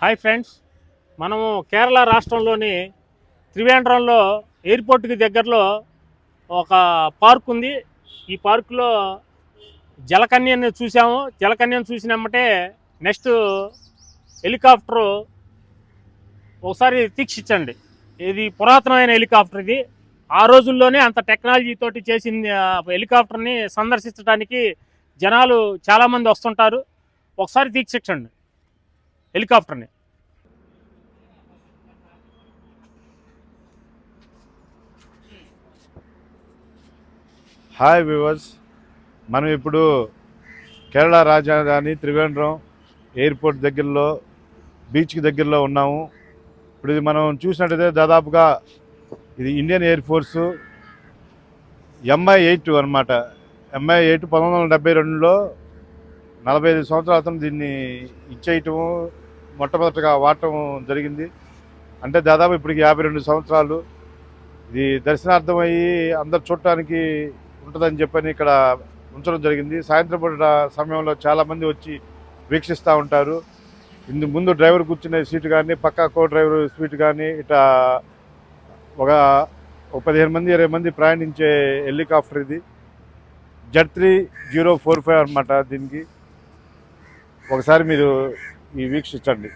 Hi friends మనము కేరళ రాష్ట్రంలోని త్రివేంద్రంలో ఎయిర్పోర్ట్కి దగ్గరలో ఒక పార్క్ ఉంది. ఈ పార్కులో జలకన్యను చూసాము జలకన్యను చూసినామంటే నెక్స్ట్ హెలికాప్టరు ఒకసారి తీక్షించండి. ఇది పురాతనమైన హెలికాప్టర్ ఇది. ఆ రోజుల్లోనే అంత టెక్నాలజీ తోటి చేసింది ఆ హెలికాప్టర్ని సందర్శించడానికి జనాలు చాలామంది వస్తుంటారు. ఒకసారి తీక్షించండి. హెలికాప్టర్ని. హాయ్ వ్యూవర్స్ మనం ఇప్పుడు కేరళ రాజధాని త్రివేంద్రం ఎయిర్పోర్ట్ దగ్గరలో బీచ్కి దగ్గరలో ఉన్నాము. ఇప్పుడు ఇది మనం చూసినట్టయితే దాదాపుగా ఇది Indian air force Mi eight అనమాట ఎంఐ ఎయిట్ పంతొమ్మిది వందల డెబ్బై రెండులో నలభై ఐదు సంవత్సరాల క్రితం దీన్ని ఇచ్చేయటము మొట్టమొదటిగా వాడటం జరిగింది. అంటే దాదాపు ఇప్పటికి యాభై రెండు సంవత్సరాలు ఇది దర్శనార్థం అయ్యి అందరు చూడటానికి ఉంటుందని చెప్పని ఇక్కడ ఉంచడం జరిగింది. సాయంత్రం పూట సమయంలో చాలామంది వచ్చి వీక్షిస్తూ ఉంటారు. ఇందు ముందు డ్రైవర్ కూర్చునే సీటు కానీ పక్క కో డ్రైవర్ సీట్ కానీ ఇట్లా ఒక ఒక పదిహేను మంది ఇరవై మంది ప్రయాణించే హెలికాప్టర్ ఇది. Z three zero four five అనమాట దీనికి. ఒకసారి మీరు ఈ వీక్షించండి